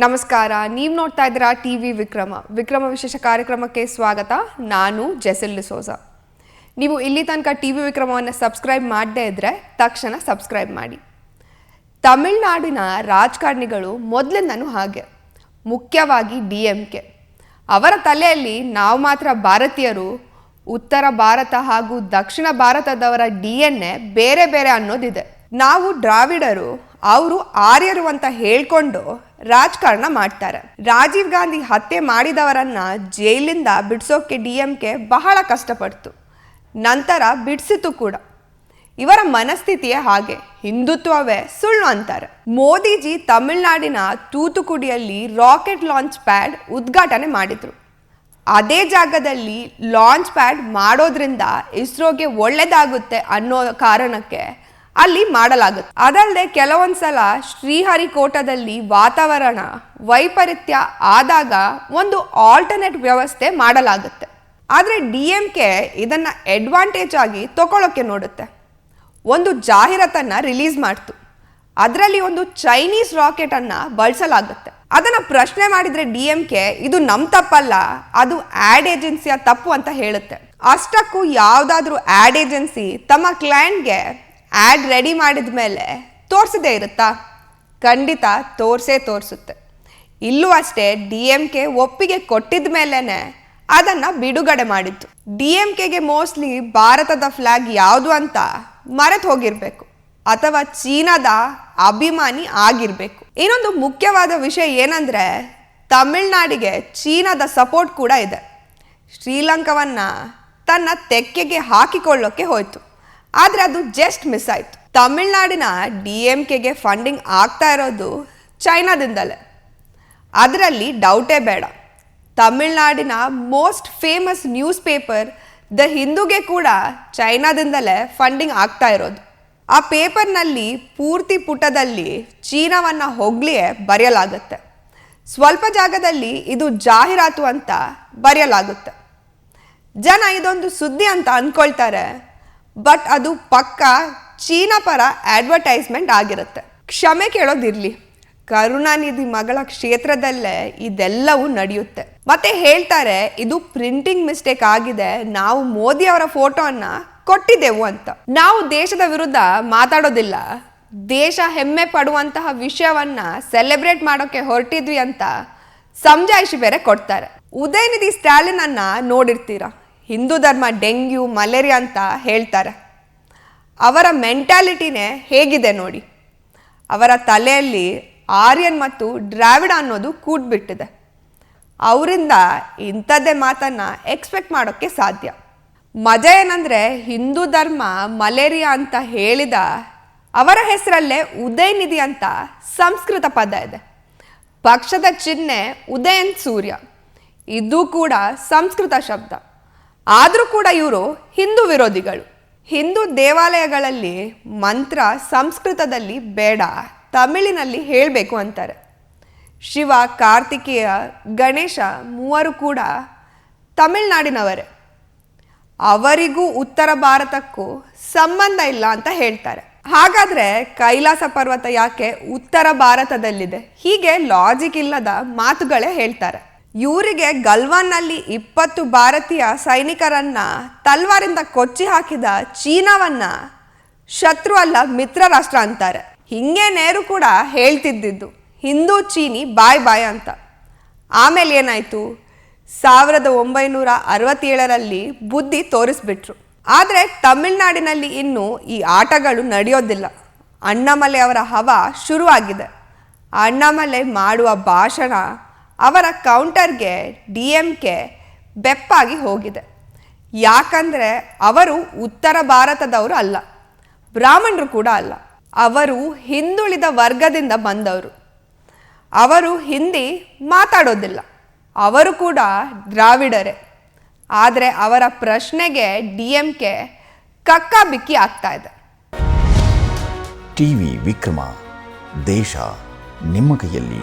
ನಮಸ್ಕಾರ, ನೀವು ನೋಡ್ತಾ ಇದ್ದೀರಾ ಟಿ ವಿ ವಿಕ್ರಮ. ವಿಕ್ರಮ ವಿಶೇಷ ಕಾರ್ಯಕ್ರಮಕ್ಕೆ ಸ್ವಾಗತ. ನಾನು ಜೆಸಿಲ್ ಡಿಸೋಜ. ನೀವು ಇಲ್ಲಿ ತನಕ ಟಿ ವಿ ವಿಕ್ರಮವನ್ನು ಸಬ್ಸ್ಕ್ರೈಬ್ ಮಾಡದೇ ಇದ್ದರೆ ತಕ್ಷಣ ಸಬ್ಸ್ಕ್ರೈಬ್ ಮಾಡಿ. ತಮಿಳುನಾಡಿನ ರಾಜಕಾರಣಿಗಳು ಮೊದಲಿಂದನೂ ಹಾಗೆ. ಮುಖ್ಯವಾಗಿ ಡಿ ಎಂ ಕೆ. ಅವರ ತಲೆಯಲ್ಲಿ ನಾವು ಮಾತ್ರ ಭಾರತೀಯರು, ಉತ್ತರ ಭಾರತ ಹಾಗೂ ದಕ್ಷಿಣ ಭಾರತದವರ ಡಿ ಎನ್ ಎ ಬೇರೆ ಬೇರೆ ಅನ್ನೋದಿದೆ. ನಾವು ದ್ರಾವಿಡರು ಅವರು ಆರ್ಯರು ಅಂತ ಹೇಳ್ಕೊಂಡು ರಾಜಕಾರಣ ಮಾಡ್ತಾರೆ. ರಾಜೀವ್ ಗಾಂಧಿ ಹತ್ಯೆ ಮಾಡಿದವರನ್ನ ಜೈಲಿಂದ ಬಿಡಿಸೋಕೆ ಡಿ ಎಂ ಕೆ ಬಹಳ ಕಷ್ಟಪಡ್ತು. ನಂತರ ಬಿಡಿಸಿತು ಕೂಡ. ಇವರ ಮನಸ್ಥಿತಿಯೇ ಹಾಗೆ, ಹಿಂದುತ್ವವೇ ಸುಳ್ಳು ಅಂತಾರೆ. ಮೋದಿಜಿ ತಮಿಳುನಾಡಿನ ತೂತುಕುಡಿಯಲ್ಲಿ ರಾಕೆಟ್ ಲಾಂಚ್ ಪ್ಯಾಡ್ ಉದ್ಘಾಟನೆ ಮಾಡಿದರು. ಅದೇ ಜಾಗದಲ್ಲಿ ಲಾಂಚ್ ಪ್ಯಾಡ್ ಮಾಡೋದ್ರಿಂದ ಇಸ್ರೋಗೆ ಒಳ್ಳೆಯದಾಗುತ್ತೆ ಅನ್ನೋ ಕಾರಣಕ್ಕೆ ಅಲ್ಲಿ ಮಾಡಲಾಗುತ್ತೆ. ಅದಲ್ಲದೆ ಕೆಲವೊಂದ್ಸಲ ಶ್ರೀಹರಿಕೋಟದಲ್ಲಿ ವಾತಾವರಣ ವೈಪರೀತ್ಯ ಆದಾಗ ಒಂದು ಆಲ್ಟರ್ನೇಟ್ ವ್ಯವಸ್ಥೆ ಮಾಡಲಾಗುತ್ತೆ. ಆದರೆ ಡಿ ಎಂ ಕೆ ಇದನ್ನು ಅಡ್ವಾಂಟೇಜ್ ಆಗಿ ತಗೊಳ್ಳೋಕ್ಕೆ ನೋಡುತ್ತೆ. ಒಂದು ಜಾಹೀರಾತನ್ನು ರಿಲೀಸ್ ಮಾಡ್ತು. ಅದರಲ್ಲಿ ಒಂದು ಚೈನೀಸ್ ರಾಕೆಟನ್ನು ಬಳಸಲಾಗುತ್ತೆ. ಅದನ್ನು ಪ್ರಶ್ನೆ ಮಾಡಿದರೆ ಡಿ ಎಂ ಕೆ, ಇದು ನಮ್ಮ ತಪ್ಪಲ್ಲ, ಅದು ಆ್ಯಡ್ ಏಜೆನ್ಸಿಯ ತಪ್ಪು ಅಂತ ಹೇಳುತ್ತೆ. ಅಷ್ಟಕ್ಕೂ ಯಾವುದಾದ್ರೂ ಆ್ಯಡ್ ಏಜೆನ್ಸಿ ತಮ್ಮ ಕ್ಲೈಂಟ್ಗೆ ಆಡ್ ರೆಡಿ ಮಾಡಿದ ಮೇಲೆ ತೋರಿಸದೇ ಇರುತ್ತಾ? ಖಂಡಿತ ತೋರ್ಸೇ ತೋರಿಸುತ್ತೆ. ಇಲ್ಲೂ ಅಷ್ಟೇ ಡಿ ಎಂ ಕೆ ಒಪ್ಪಿಗೆ ಕೊಟ್ಟಿದ ಮೇಲೇ ಅದನ್ನ ಬಿಡುಗಡೆ ಮಾಡಿತ್ತು. ಡಿ ಎಂ ಕೆಗೆ ಮೋಸ್ಟ್ಲಿ ಭಾರತದ ಫ್ಲ್ಯಾಗ್ ಯಾವುದು ಅಂತ ಮರೆತು ಹೋಗಿರಬೇಕು. ಅಥವಾ ಚೀನಾದ ಅಭಿಮಾನಿ ಆಗಿರಬೇಕು. ಇನ್ನೊಂದು ಮುಖ್ಯವಾದ ವಿಷಯ ಏನಂದರೆ ತಮಿಳ್ನಾಡಿಗೆ ಚೀನಾದ ಸಪೋರ್ಟ್ ಕೂಡ ಇದೆ. ಶ್ರೀಲಂಕಾವನ್ನು ತನ್ನ ತೆಕ್ಕೆಗೆ ಹಾಕಿಕೊಳ್ಳೋಕೆ ಹೋಯ್ತು. ಆದರೆ ಅದು ಜಸ್ಟ್ ಮಿಸ್ ಆಯಿತು. ತಮಿಳ್ನಾಡಿನ ಡಿ ಎಂ ಕೆಗೆ ಫಂಡಿಂಗ್ ಆಗ್ತಾ ಇರೋದು ಚೈನಾದಿಂದಲೇ. ಅದರಲ್ಲಿ ಡೌಟೇ ಬೇಡ. ತಮಿಳ್ನಾಡಿನ most famous news paper the ಹಿಂದೂಗೆ ಕೂಡ ಚೈನಾದಿಂದಲೇ ಫಂಡಿಂಗ್ ಆಗ್ತಾ ಇರೋದು. ಆ ಪೇಪರ್ನಲ್ಲಿ ಪೂರ್ತಿ ಪುಟದಲ್ಲಿ ಚೀನಾವನ್ನು ಹೊಗಳಿಯೇ ಬರೆಯಲಾಗುತ್ತೆ. ಸ್ವಲ್ಪ ಜಾಗದಲ್ಲಿ ಇದು ಜಾಹೀರಾತು ಅಂತ ಬರೆಯಲಾಗುತ್ತೆ. ಜನ ಇದೊಂದು ಸುದ್ದಿ ಅಂತ ಅಂದ್ಕೊಳ್ತಾರೆ ಬಟ್ ಅದು ಪಕ್ಕ ಚೀನಾ ಪರ ಅಡ್ವರ್ಟೈಸ್ಮೆಂಟ್ ಆಗಿರುತ್ತೆ. ಕ್ಷಮೆ ಕೇಳೋದಿರ್ಲಿ. ಕರುಣಾನಿಧಿ ಮಗಳ ಕ್ಷೇತ್ರದಲ್ಲೇ ಇದೆಲ್ಲವೂ ನಡೆಯುತ್ತೆ. ಮತ್ತೆ ಹೇಳ್ತಾರೆ, ಇದು ಪ್ರಿಂಟಿಂಗ್ ಮಿಸ್ಟೇಕ್ ಆಗಿದೆ, ನಾವು ಮೋದಿ ಅವರ ಫೋಟೋನ್ನ ಕೊಟ್ಟಿದ್ದೆವು ಅಂತ. ನಾವು ದೇಶದ ವಿರುದ್ಧ ಮಾತಾಡೋದಿಲ್ಲ. ದೇಶ ಹೆಮ್ಮೆ ಪಡುವಂತಹ ವಿಷಯವನ್ನ ಸೆಲೆಬ್ರೇಟ್ ಮಾಡೋಕೆ ಹೊರಟಿದ್ವಿ ಅಂತ ಸಮಜಾಯಿಷಿ ಬೇರೆ ಕೊಡ್ತಾರೆ. ಉದಯನಿಧಿ ಸ್ಟಾಲಿನ್ ಅನ್ನ ನೋಡಿರ್ತೀರ? ಹಿಂದೂ ಧರ್ಮ ಡೆಂಗ್ಯೂ, ಮಲೇರಿಯಾ ಅಂತ ಹೇಳ್ತಾರೆ. ಅವರ ಮೆಂಟ್ಯಾಲಿಟಿನೇ ಹೇಗಿದೆ ನೋಡಿ. ಅವರ ತಲೆಯಲ್ಲಿ ಆರ್ಯನ್ ಮತ್ತು ದ್ರಾವಿಡ ಅನ್ನೋದು ಕೂಡ್ಬಿಟ್ಟಿದೆ. ಅವರಿಂದ ಇಂಥದ್ದೇ ಮಾತನ್ನು ಎಕ್ಸ್ಪೆಕ್ಟ್ ಮಾಡೋಕ್ಕೆ ಸಾಧ್ಯ. ಮಜ ಏನಂದರೆ ಹಿಂದೂ ಧರ್ಮ ಮಲೇರಿಯಾ ಅಂತ ಹೇಳಿದ ಅವರ ಹೆಸರಲ್ಲೇ ಉದಯನಿಧಿ ಅಂತ ಸಂಸ್ಕೃತ ಪದ ಇದೆ. ಪಕ್ಷದ ಚಿಹ್ನೆ ಉದಯನ್ ಸೂರ್ಯ. ಇದು ಕೂಡ ಸಂಸ್ಕೃತ ಶಬ್ದ. ಆದರೂ ಕೂಡ ಇವರು ಹಿಂದೂ ವಿರೋಧಿಗಳು. ಹಿಂದೂ ದೇವಾಲಯಗಳಲ್ಲಿ ಮಂತ್ರ ಸಂಸ್ಕೃತದಲ್ಲಿ ಬೇಡ, ತಮಿಳಿನಲ್ಲಿ ಹೇಳಬೇಕು ಅಂತಾರೆ. ಶಿವ, ಕಾರ್ತಿಕೇಯ, ಗಣೇಶ ಮೂವರು ಕೂಡ ತಮಿಳ್ನಾಡಿನವರೇ. ಅವರಿಗೂ ಉತ್ತರ ಭಾರತಕ್ಕೂ ಸಂಬಂಧ ಇಲ್ಲ ಅಂತ ಹೇಳ್ತಾರೆ. ಹಾಗಾದ್ರೆ ಕೈಲಾಸ ಪರ್ವತ ಯಾಕೆ ಉತ್ತರ ಭಾರತದಲ್ಲಿದೆ? ಹೀಗೆ ಲಾಜಿಕ್ ಇಲ್ಲದ ಮಾತುಗಳೇ ಹೇಳ್ತಾರೆ. ಇವರಿಗೆ ಗಲ್ವಾನ್ನಲ್ಲಿ ಇಪ್ಪತ್ತು ಭಾರತೀಯ ಸೈನಿಕರನ್ನ ತಲ್ವಾರಿಂದ ಕೊಚ್ಚಿ ಹಾಕಿದ ಚೀನಾವನ್ನ ಶತ್ರು ಅಲ್ಲ, ಮಿತ್ರ ರಾಷ್ಟ್ರ ಅಂತಾರೆ. ಹಿಂಗೆ ನೇರು ಕೂಡ ಹೇಳ್ತಿದ್ದಿದ್ದು, ಹಿಂದೂ ಚೀನಿ ಬಾಯ್ ಬಾಯ್ ಅಂತ. ಆಮೇಲೆ ಏನಾಯ್ತು? ಸಾವಿರದ ಒಂಬೈನೂರ ಅರವತ್ತೇಳರಲ್ಲಿ ಬುದ್ಧಿ ತೋರಿಸ್ಬಿಟ್ರು. ಆದರೆ ತಮಿಳ್ನಾಡಿನಲ್ಲಿ ಇನ್ನೂ ಈ ಆಟಗಳು ನಡೆಯೋದಿಲ್ಲ. ಅಣ್ಣಾಮಲೆ ಅವರ ಹವ ಶುರುವಾಗಿದೆ. ಅಣ್ಣಾಮಲೆ ಮಾಡುವ ಭಾಷಣ ಅವರ ಕೌಂಟರ್ಗೆ ಡಿ ಎಂ ಕೆ ಬೆಪ್ಪಾಗಿ ಹೋಗಿದೆ. ಯಾಕಂದರೆ ಅವರು ಉತ್ತರ ಭಾರತದವರು ಅಲ್ಲ, ಬ್ರಾಹ್ಮಣರು ಕೂಡ ಅಲ್ಲ. ಅವರು ಹಿಂದುಳಿದ ವರ್ಗದಿಂದ ಬಂದವರು. ಅವರು ಹಿಂದಿ ಮಾತಾಡೋದಿಲ್ಲ. ಅವರು ಕೂಡ ದ್ರಾವಿಡರೇ. ಆದರೆ ಅವರ ಪ್ರಶ್ನೆಗೆ ಡಿ ಎಂ ಕೆ ಕಕ್ಕಾಬಿಕ್ಕಿ ಆಗ್ತಾ ಇದೆ. ಟಿವಿ ವಿಕ್ರಮ, ದೇಶ ನಿಮ್ಮ ಕೈಯಲ್ಲಿ.